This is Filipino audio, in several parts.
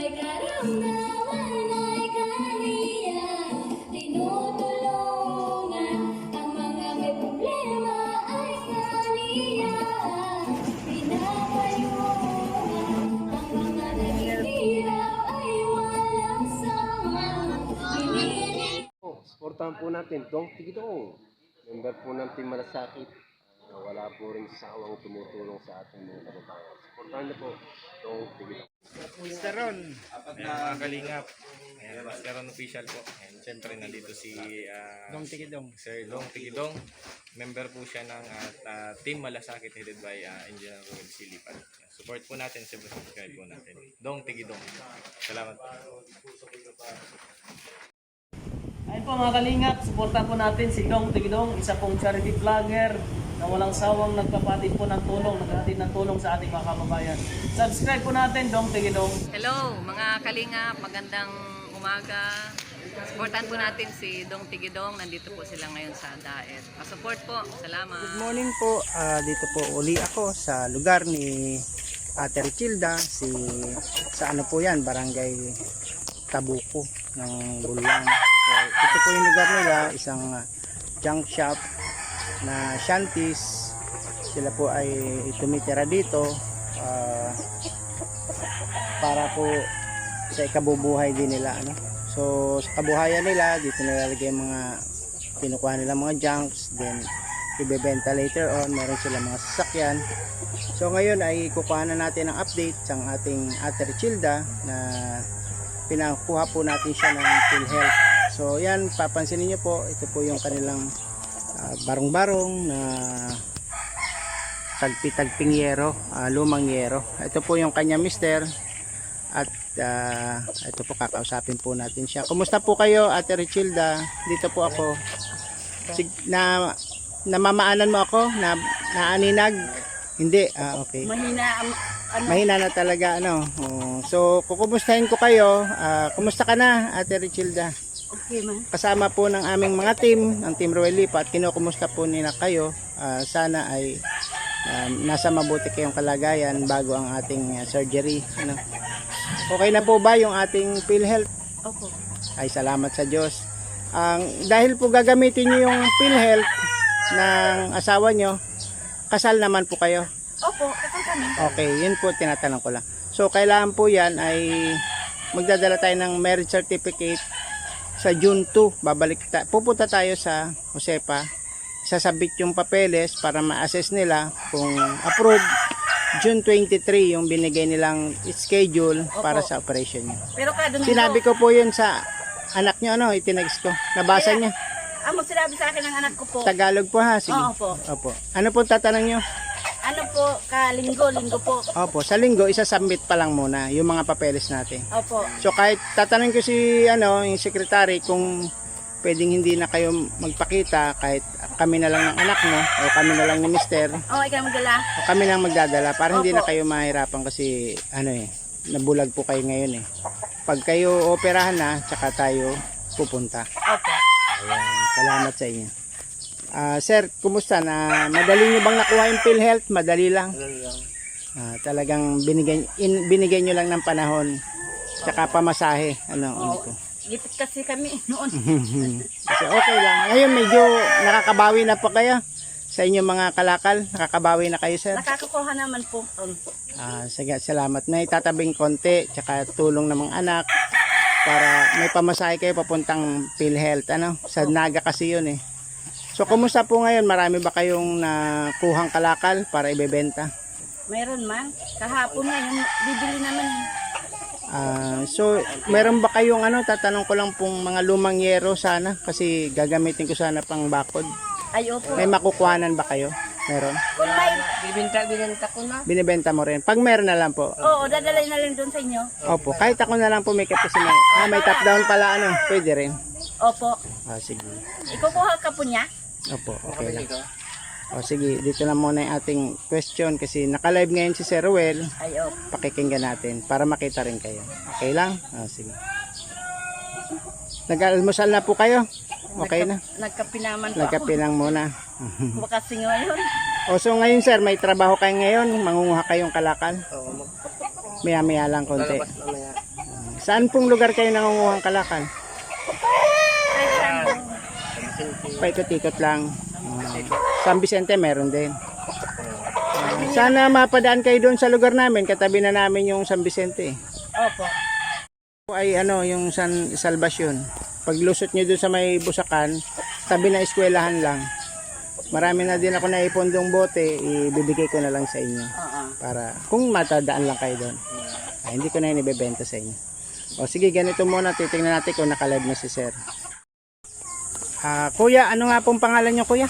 Po, supportahan po natin, Dong Tigidong. Member po ng Team Malasakit na wala po rin sawang tumutulong sa ating mga kababayan. Niyo po, Dong Tigidong. Mr. Ron. Ayan, mga kalingap. Ayan, Mr. Ron official po. Ayan, siyempre nandito si ah, Dong Tigidong. Sir Long Tigidong. Member po siya ng ah, ah, Team Malasakit headed by ah, Engineer Ruel Silipan. Support po natin, subscribe po natin. Dong Tigidong. Salamat. Ayun po mga kalingap, suportahan po natin si Dong Tigidong, isa pong charity vlogger na walang sawang nagpapatid po ng tulong, naghatid ng tulong sa ating mga kababayan. Subscribe po natin, Dong Tigidong. Hello mga kalingap, magandang umaga. Supportan po natin si Dong Tigidong, nandito po sila ngayon sa Daet. Pa-support po, salamat. Good morning po. Ah, dito po uli ako sa lugar ni Ate Richilda, si sa ano po 'yan, Barangay Tabuco ng Buluang. Ito po yung lugar nila, isang ah, junk shop na shanties. Sila po ay tumitira dito ah, para po sa ikabubuhay din nila ano. So sa kabuhayan nila dito nilalagay mga kinukuha nila mga junks then ibebenta later on meron sila mga sasakyan so ngayon ay kukuha na natin ang update sa ating Ate Richilda na pinakuha po natin siya ng PhilHealth so yan papansinin niyo po ito po yung kanilang ah, barong-barong na tagpi-tagping yero, ah, lumang yero. Ito po yung kanya mister at ah, ito po kakausapin po natin siya. Kumusta po kayo Ate Richilda? Dito po ako. Sig na namamaanan mo ako na naaninag? Hindi. Ah, okay. Mahina ang ano, Mahina na talaga ano. Oh, so kukumustahin ko kayo. Ah, kumusta ka na Ate Richilda? Kasama po ng aming mga team, ang Team Royal Lipa at kinukumusta po nila kayo. Ah, sana ay ah, nasa mabuti kayong kalagayan bago ang ating ah, surgery. Ano? Okay na po ba yung ating PhilHealth? Opo. Ay salamat sa Diyos. Ang dahil po gagamitin niyo yung PhilHealth ng asawa nyo, kasal naman po kayo. Opo, kapag kami. Okay, yun po tinatanong ko lang. So kailangan po yan ay magdadala tayo ng marriage certificate sa June 2. Babalik ta pupunta tayo sa Josepa. Sasabit yung papeles para ma-assess nila kung approved. June 23 yung binigay nilang schedule para sa operation niyo. Pero kada Sinabi ko po yun sa anak niyo ano, itinags ko. Nabasa niya. Amo sinabi sa akin ng anak ko po. Tagalog po ha, sige. Oo po. Opo. Ano po tatanong niyo? Ano po, kalinggo, linggo po. Opo, sa linggo isa-submit pa lang muna yung mga papeles natin. Opo. So kahit tatanungin ko si ano, yung secretary kung pwedeng hindi na kayo magpakita kahit kami na lang ng anak mo o kami na lang ni mister Oo, ikaw magdala. o kami lang magdadala para hindi na Opo. kayo mahirapan kasi ano eh nabulag po kayo ngayon eh. Pag kayo operahan na, tsaka tayo pupunta. Opo. Ayan, salamat sa inyo. Ah, sir, kumusta na madali niyo bang nakuha yung PhilHealth? Madali lang. Ah, talagang binigay in, binigay niyo lang ng panahon tsaka pamasahe. Ano, ano po. Gipit kasi kami noon. Kasi okay lang. Ngayon medyo nakakabawi na po kayo sa inyong mga kalakal. Nakakabawi na kayo, sir. Nakakakuha naman po. Um, Ah, sige, salamat. May tatabing konti tsaka tulong ng mga anak para may pamasahe kayo papuntang PhilHealth. Ano? Sa Naga kasi yun eh. So, kumusta po ngayon? Marami ba kayong nakuhang kalakal para ibebenta? Meron man. Kahapon nga yung bibili naman. Ah, so, meron ba kayong ano, tatanong ko lang pong mga lumang yero sana kasi gagamitin ko sana pang bakod. Ay, opo. May makukuhanan ba kayo? Meron? Kung may, Bibinta, binenta ko na. Binibenta mo rin. Pag meron na lang po. oo, dadalay na lang doon sa inyo. Opo, kahit ako na lang pumikat kasi may, ah, may top down pala ano, pwede rin. Opo. Ah, sige. Ikukuha ka po niya? Opo, okay lang. O sige, dito na muna yung ating question kasi naka-live ngayon si Sir Ruel. Ay, opo. Pakikinggan natin para makita rin kayo. Okay lang? O sige. Nag-almusal na po kayo? Okay na. Nagkape naman po Nagkape lang muna. ako. Kasi ngayon. O so ngayon sir, may trabaho kayo ngayon? Mangunguha kayong kalakal? Maya-maya lang konti. Saan pong lugar kayo nangunguhang kalakal? Paikot-ikot lang. Ah, San Vicente meron din. Ah, sana mapadaan kayo doon sa lugar namin. Katabi na namin yung San Vicente. Opo. Ay ano, yung San Salvacion. Paglusot nyo doon sa may busakan, tabi na eskwelahan lang. Marami na din ako naipondong bote, ibibigay ko na lang sa inyo. Para kung matadaan lang kayo doon. Ay, hindi ko na yun ibebenta sa inyo. O sige, ganito muna. Titingnan natin kung nakalive na si sir. Ah, kuya, ano nga pong pangalan nyo, kuya?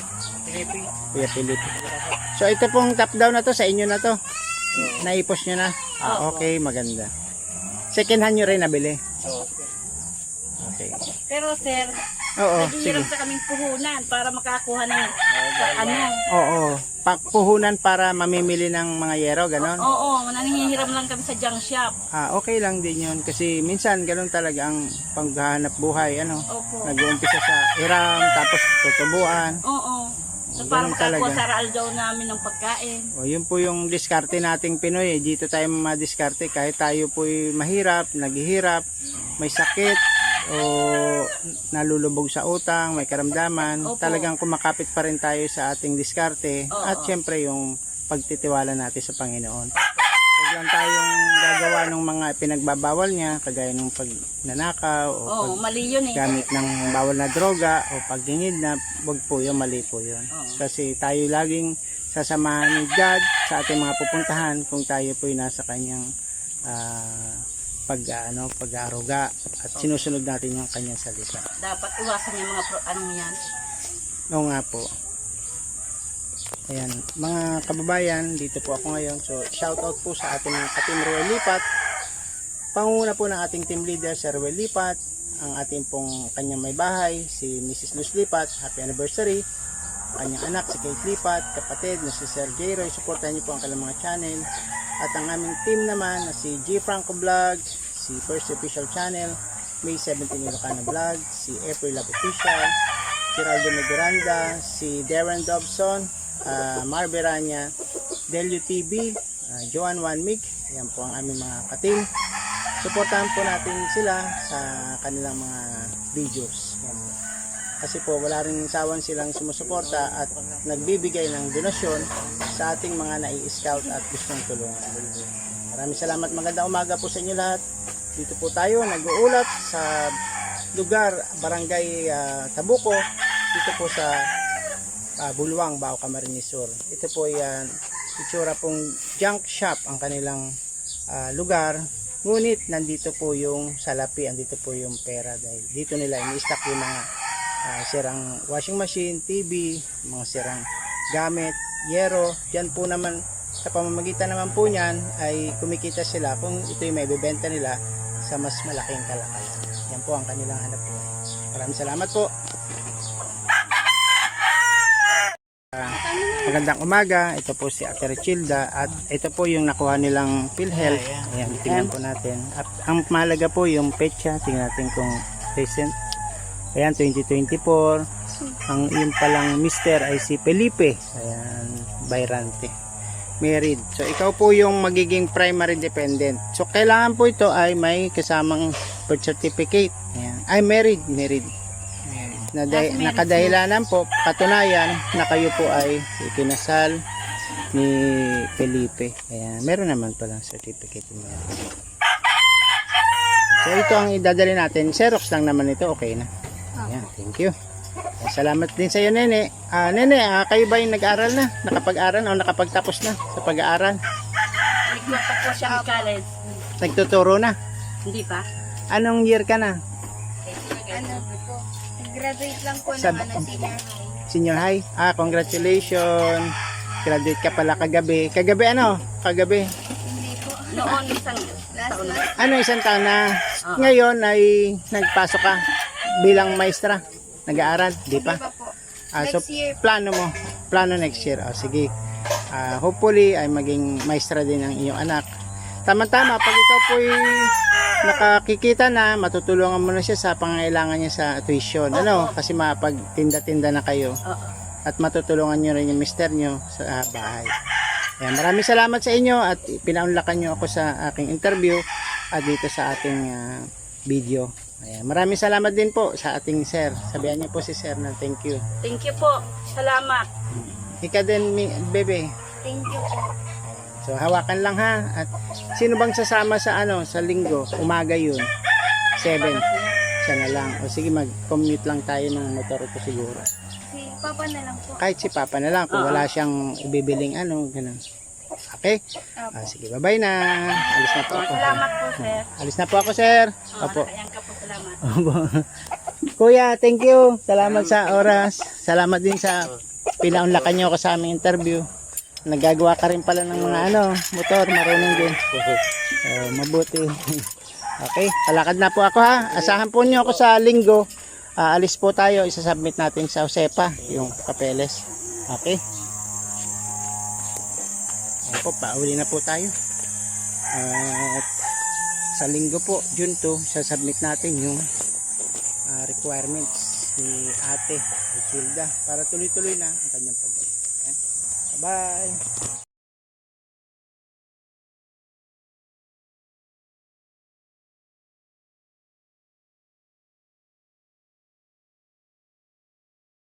Kuya Felipe. So, ito pong top down na to, sa inyo na to. Naipos nyo na? Ah, okay, maganda. Second hand nyo rin nabili? Okay. Pero sir, Oo, sige. naghihirap sa kaming puhunan para makakuha ng sa ano. Oo. Pakpuhunan para mamimili ng mga yero, ganon? Oo, nangihiram lang kami sa junk shop. Ah, okay lang din yun. Kasi minsan, ganon talaga ang paghahanap buhay, ano? Opo. Nag-uumpisa sa hiram, tapos tutubuan. Oo. So, Ganun para makakuha talaga. sa raal daw namin ng pagkain. O, yun po yung diskarte nating Pinoy. eh. Dito tayo madiskarte kahit tayo po mahirap, naghihirap, may sakit, o nalulubog sa utang, may karamdaman. Opo. Talagang kumakapit pa rin tayo sa ating diskarte. Oo. At syempre yung pagtitiwala natin sa Panginoon. Huwag lang tayong gagawa ng mga pinagbabawal niya, kagaya ng pagnanakaw o Oo, pag mali yun eh. gamit ng bawal na droga o pagdingid na wag po yun, mali po yun. Oo. Kasi tayo laging sasamahan ni God sa ating mga pupuntahan kung tayo po nasa kanyang ah, pag ano pag-aaruga at sinusunod natin yung kanyang salita. Dapat iwasan yung mga pro, ano yan. Oo nga po. Ayan, mga kababayan, dito po ako ngayon. So, shout out po sa ating mga ka-team Ruel Lipat. Panguna po ng ating team leader, Sir Ruel Lipat. Ang ating pong kanyang may bahay, si Mrs. Luz Lipat. Happy anniversary. Kanyang anak, si Kate Lipat. Kapatid na si J. Roy. Supportan niyo po ang kanilang mga channel. At ang aming team naman na si G. Franco Vlog, si First Official Channel, May 17 Ilocana Vlog, si April Love Official, si Raldo Meduranda, si Darren Dobson, uh, Mar Beranya, Delio TV, uh, Joan Juan Mig, yan po ang aming mga kating. Suportahan po natin sila sa kanilang mga videos. Yan po. Kasi po wala rin sawan silang sumusuporta at nagbibigay ng donasyon sa ating mga nai-scout at gustong tulungan. Maraming salamat. Magandang umaga po sa inyo lahat. Dito po tayo nag-uulat sa lugar Barangay ah, Tabuco dito po sa ah, Bulwang, Bao Camarines Sur. Ito po yan itsura pong junk shop ang kanilang ah, lugar. Ngunit nandito po yung salapi, andito po yung pera dahil dito nila ini-stock yung mga ah, sirang washing machine, TV, mga sirang gamit, yero. Diyan po naman sa pamamagitan naman po niyan ay kumikita sila kung ito yung may bebenta nila sa mas malaking kalakalan. Yan po ang kanilang hanap buhay. Maraming salamat po. Ah, magandang umaga. Ito po si Ate Richilda at ito po yung nakuha nilang PhilHealth. Ayan, tingnan po natin. At ang mahalaga po yung petsa. Tingnan natin kung recent. Ayan, 2024. Ang yung palang mister ay si Felipe. Ayan, Bayrante. Married. So, ikaw po yung magiging primary dependent. So, kailangan po ito ay may kasamang birth certificate. Ayan. Ay, married. Married. Na day, nakadahilanan po, katunayan na kayo po ay ikinasal ni Felipe. Ayan. Meron naman palang certificate married. So, ito ang idadali natin. Xerox lang naman ito. Okay na. Ayan. Thank you. Salamat din sa iyo, Nene. Ah, Nene, ah, kayo ba yung nag-aral na? Nakapag-aral o nakapagtapos na sa pag-aaral? Nagpunta po siya ng college. Nagtuturo na? Hindi pa? Anong year ka na? Ano po? Graduate lang po Sa- ng ano, senior high. Senior high? Ah, congratulations. Graduate ka pala kagabi. Kagabi ano? Kagabi. Hindi po. Noon isang Last taon na. Ano isang taon na? Ngayon ay nagpasok ka bilang maestra. Nag-aaral? Di pa? Hindi pa po. Ah, so, year. plano mo? Plano next year. Oh, sige. Ah, hopefully ay maging maestra din ang iyong anak. Tama-tama, pag ikaw po'y nakakikita na, matutulungan mo na siya sa pangailangan niya sa tuition. Ano? Kasi mapagtinda-tinda na kayo. At matutulungan niyo rin yung mister niyo sa ah, bahay. Ayan, maraming salamat sa inyo at pinaunlakan niyo ako sa aking interview. at dito sa ating ah, video. Ayan. Maraming salamat din po sa ating sir. Sabihan niyo po si sir na thank you. Thank you po. Salamat. Ika din, mi- bebe. Thank you po. So hawakan lang ha. At sino bang sasama sa ano sa linggo? Umaga yun. 7. Siya na lang. O sige mag-commute lang tayo ng motor ko siguro. Si Papa na lang po. Kahit si Papa na lang kung wala siyang ibibiling ano, ganun. Okay? Ah, sige, bye-bye na. Alis na po ako. Salamat po, sir. Alis na po ako, sir. Opo. Ayan ka salamat. Opo. Kuya, thank you. Salamat sa oras. Salamat din sa pinaunlakan niyo ako sa aming interview. Nagagawa ka rin pala ng mga ano, motor, marunong din. Oh, mabuti. okay, palakad na po ako ha. Asahan po niyo ako sa linggo. Aalis po tayo, isasubmit natin sa Josepa, yung papeles. Okay? Ayan po, pauli na po tayo. At sa linggo po, June 2, sasubmit natin yung ah, requirements ni ate Richilda para tuloy-tuloy na ang kanyang pag Bye!